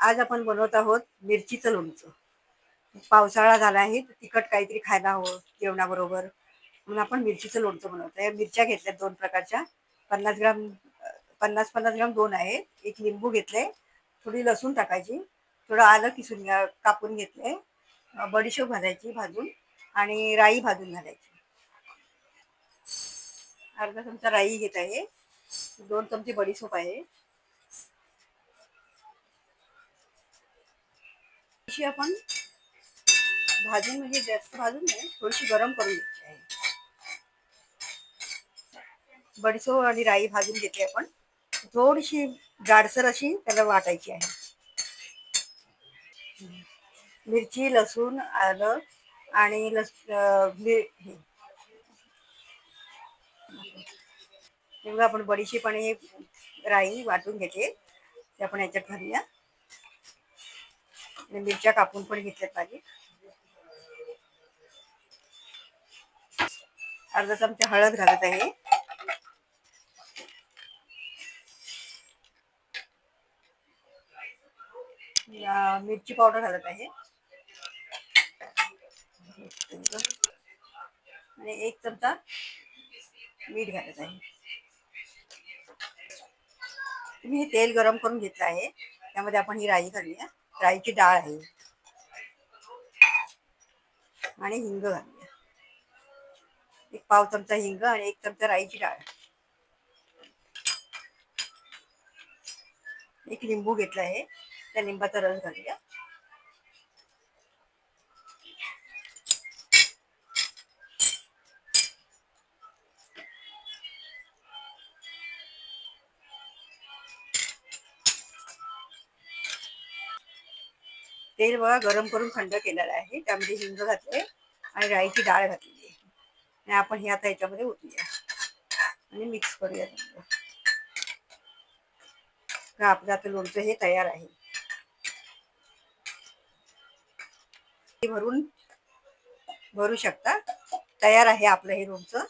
आज आपण बनवत आहोत मिरचीचं लोणचं. पावसाळा झाला आहे तिखट काहीतरी खायला हवं जेवणाबरोबर. म्हणून आपण मिरचीचं लोणचं बनवतो या मिरच्या घेतल्या दोन प्रकारच्या. पन्नास ग्राम पन्नास पन्नास ग्राम दोन आहे एक लिंबू घेतले थोडी लसूण टाकायची. थोडं आलं किसून घ्या- कापून घेतले बडीशेप घालायची भाजून आणि राई भाजून घालायची. अर्धा चमचा राई घेत आहे. दोन चमचे बडीशोप आहे. थोडीशी आपण भाजून म्हणजे जास्त भाजून नाही थोडीशी गरम करून घ्यायची आहे. बडीसो आणि राई भाजून घेतली आपण. थोडीशी जाडसर अशी त्याला वाटायची आहे. मिरची लसूण आलं आणि लस आपण बडीशी पण राई वाटून घेते ते आपण याच्यात घालूया. मिरच्या कापून पण घेतल्यात पाहिजे अर्धा चमचा हळद घालत आहे. मिरची पावडर घालत आहे. आणि एक चमचा मीठ घालत आहे. तुम्ही हे तेल गरम करून घेतलं आहे. त्यामध्ये आपण ही राई घालूया. राईची डाळ आहे. आणि हिंग घालूया. एक पाव चमचा हिंग आणि एक चमचा राईची डाळ. एक लिंबू घेतला आहे. त्या लिंबाचा रस घालूया. तेल बघा गरम करून थंड केलेलं आहे. त्यामध्ये हिंग घातले आणि राईची डाळ घातलेली आहे. आणि आपण हे आता याच्यामध्ये ओतूया. आणि मिक्स करूया आपलं आता लोणचं हे तयार आहे. हे भरून भरू शकता. तयार आहे आपलं हे लोणचं.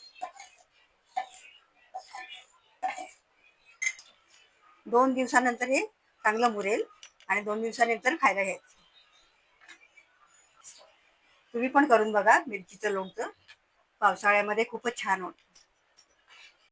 दोन दिवसानंतर हे चांगलं मुरेल आणि दोन दिवसानंतर खायला घ्यायचं. तुम्ही पण करून बघा मिरचीचं लोणचं. पावसाळ्यामध्ये खूपच छान होतं.